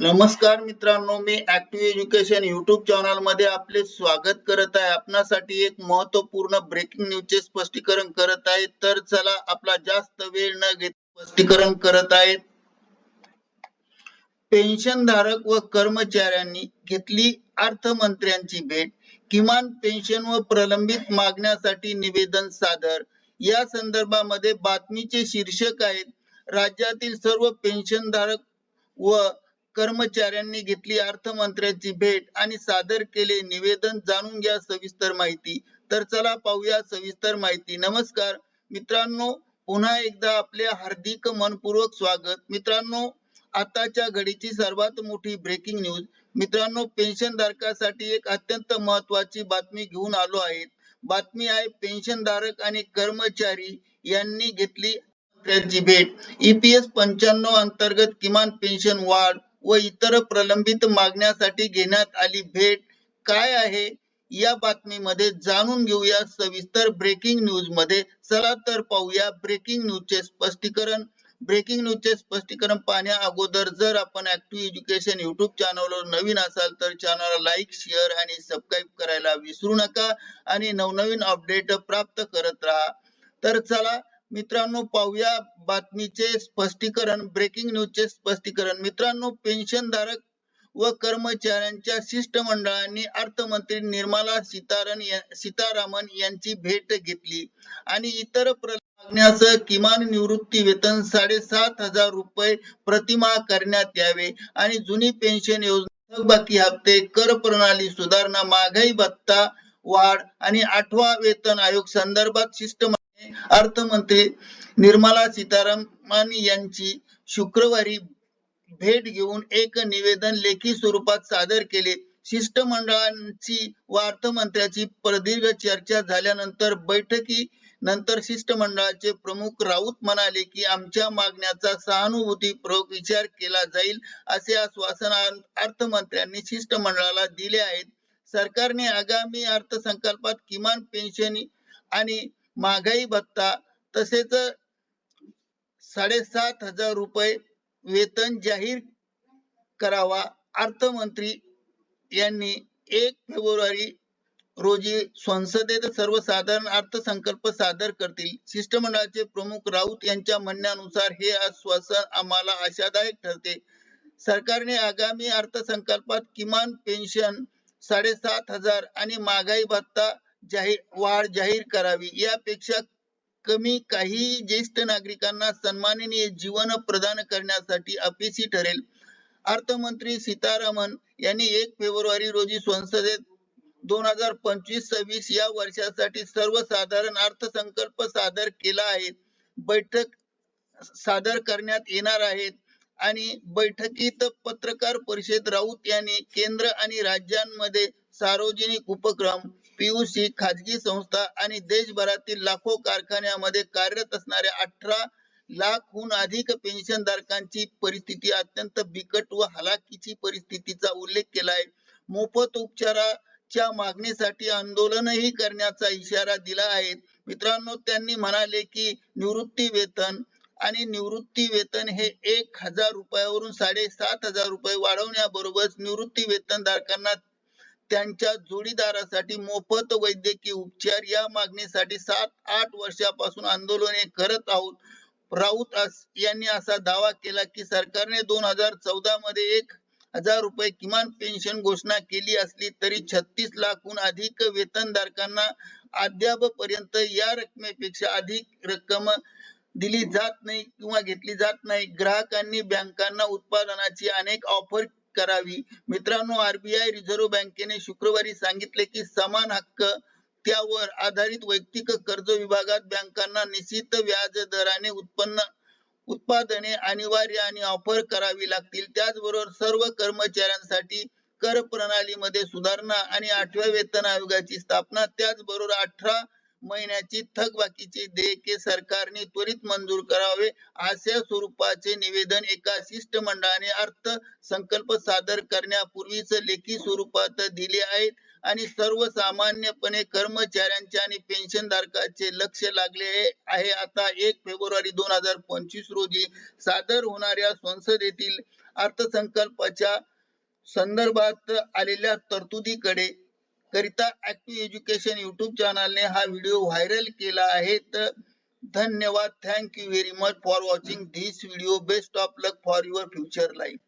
नमस्कार मित्रांनो मी ऍक्टिव्ह एज्युकेशन युट्यूब चॅनलमध्ये आपले स्वागत करत आहे. आपणासाठी एक महत्त्वपूर्ण ब्रेकिंग न्यूजचे स्पष्टीकरण करत आहे. तर चला आपला जास्त वेळ न घेता स्पष्टीकरण करत आहेत पेन्शन धारक व कर्मचाऱ्यांनी घेतली अर्थमंत्र्यांची भेट. किमान पेन्शन व प्रलंबित मागण्यासाठी निवेदन सादर. या संदर्भामध्ये बातमीचे शीर्षक आहेत. राज्यातील सर्व पेन्शनधारक व कर्मचाऱ्यांनी घेतली अर्थमंत्र्यांची भेट आणि सादर केले निवेदन जाणून घ्या सविस्तर माहिती. तर चला पाहूया सविस्तर माहिती. नमस्कार. मित्रांनो पुन्हा एकदा आपले हार्दिक मनपूर्वक स्वागत. मित्रांनो आताच्या घडीची सर्वात मोठी ब्रेकिंग न्यूज मित्रांनो पेन्शन धारकासाठी एक अत्यंत महत्वाची बातमी घेऊन आलो आहे बातमी आहे पेन्शन धारक आणि कर्मचारी यांनी घेतली त्यांची भेट. ईपीएस पंच्याण्णव अंतर्गत किमान पेन्शन वाढ व इतर प्रलंबित मागण्यासाठी घेण्यात आली भेट काय आहे? या बातमीमध्ये जाणून घेऊया सविस्तर ब्रेकिंग न्यूजमध्ये. चला तर पाहूया ब्रेकिंग न्यूजचे स्पष्टीकरण. ब्रेकिंग न्यूजचे स्पष्टीकरण पाहण्या अगोदर जर आपण ऍक्टिव्ह एज्युकेशन युट्यूब चॅनलवर नवीन असाल तर चॅनलला लाईक शेअर आणि सबस्क्राईब करायला विसरू नका आणि नवनवीन अपडेट प्राप्त करत राहा. तर चला मित्रांनो पाहूया बातमीचे स्पष्टीकरण ब्रेकिंग न्यूजचे स्पष्टीकरण. मित्रांनो पेन्शनधारक व कर्मचाऱ्यांच्या शिष्टमंडळाने अर्थमंत्री निर्मला सीतारण सीतारामन यांची भेट घेतली आणि इतर मागण्यासह किमान निवृत्ती वेतन साडेसात हजार रुपये प्रतिमा करण्यात यावे आणि जुनी पेन्शन योजना बाकी हप्ते कर प्रणाली सुधारणा महागाई भत्ता वाढ आणि आठवा वेतन आयोग संदर्भात शिष्टमंडळ अर्थमंत्री निर्मला सीतारामन यांची शुक्रवारी भेट घेऊन एक निवेदन लेखी स्वरूपात सादर केले. शिष्टमंडळांची व अर्थमंत्र्याची प्रदीर्घ चर्चा झाल्यानंतर बैठकी नंतर शिष्टमंडळाचे प्रमुख राऊत म्हणाले की आमच्या मागण्याचा सहानुभूतीपूर्वक विचार केला जाईल असे आश्वासन अर्थमंत्र्यांनी शिष्टमंडळाला दिले आहेत. सरकारने आगामी अर्थसंकल्पात किमान पेन्शन आणि महागाई भत्ता तसेच साडेसात हजार रुपये वेतन जाहीर करावा अर्थमंत्री यांनी एक फेब्रुवारी रोजी संसदेत सर्वसाधारण अर्थसंकल्प सादर करतील. शिष्टमंडळाचे प्रमुख राऊत यांच्या म्हणण्यानुसार हे आश्वासन आम्हाला आशादायक ठरते. सरकारने आगामी अर्थसंकल्पात किमान पेन्शन साडेसात हजार आणि महागाई भत्ता जाहीर वाढ जाहीर करावी. यापेक्षा कमी काही ज्येष्ठ नागरिकांना सन्माननीय जीवन प्रदान करण्यासाठी अपेक्षित ठरेल. अर्थमंत्री सीतारामन यांनी एक फेब्रुवारी रोजी संसदेत दोन हजार पंचवीस सव्वीस या वर्षासाठी सर्वसाधारण अर्थसंकल्प सादर केला आहे. बैठक सादर करण्यात येणार आहेत आणि बैठकीत पत्रकार परिषद राऊत यांनी केंद्र आणि राज्यांमध्ये सार्वजनिक उपक्रम पीयूसी खाजगी संस्था आणि देशभरातील लाखो कारखान्यामध्ये कार्यरत असणाऱ्या अठरा लाखहून अधिक पेन्शनधारकांची परिस्थिती अत्यंत बिकट व हलाखीची परिस्थितीचा उल्लेख केला आहे मोफत उपचाराच्या मागणीसाठी आंदोलनही करण्याचा इशारा दिला आहे. मित्रांनो त्यांनी म्हणाले की निवृत्ती वेतन आणि निवृत्ती वेतन हे एक हजार रुपयावरून साडेसात हजार रुपये वाढवण्याबरोबरच निवृत्ती वेतनधारकांना त्यांच्या जोडीदारासाठी मोफत वैद्यकीय उपचार या मागणीसाठी सात आठ वर्षापासून आंदोलने करत आहोत. राऊत यांनी असा दावा केला की सरकारने दोन हजार चौदा मध्ये एक हजार रुपये किमान पेन्शन घोषणा केली असली तरी छत्तीस लाखहून अधिक वेतनधारकांना अद्याप पर्यंत या रकमेपेक्षा अधिक रक्कम दिली जात नाही किंवा घेतली जात नाही. ग्राहकांनी बँकांना उत्पादनाची अनेक ऑफर करावी. मित्रांनो आरबीआय रिझर्व्ह बँकेने शुक्रवारी सांगितले की समान हक्क त्यावर आधारित वैयक्तिक कर्ज विभागात बँकांना निश्चित व्याज दराने उत्पन्न उत्पादने अनिवार्य आणि ऑफर करावी लागतील. त्याचबरोबर सर्व कर्मचाऱ्यांसाठी कर प्रणालीमध्ये सुधारणा आणि आठव्या वेतन आयोगाची स्थापना त्याचबरोबर अठरा महिन्याची थकबाकीचे देयके सरकारने त्वरित मंजूर करावे अशा स्वरूपाचे निवेदन एका शिष्टमंडळाने अर्थ संकल्प सादर करण्यापूर्वीच लेखी स्वरूपात दिले आहेत. आणि सर्वसामान्यपणे कर्मचाऱ्यांचे आणि पेन्शन धारकाचे लक्ष लागले आहे. आता एक फेब्रुवारी दोन हजार पंचवीस रोजी सादर होणाऱ्या संसदेतील अर्थसंकल्पाच्या संदर्भात आलेल्या तरतुदीकडे करिता ऍक्टिव्ह एज्युकेशन युट्यूब चॅनलने हा व्हिडिओ व्हायरल केला आहे. तर धन्यवाद. Thank you very much for watching this video best of luck for your future life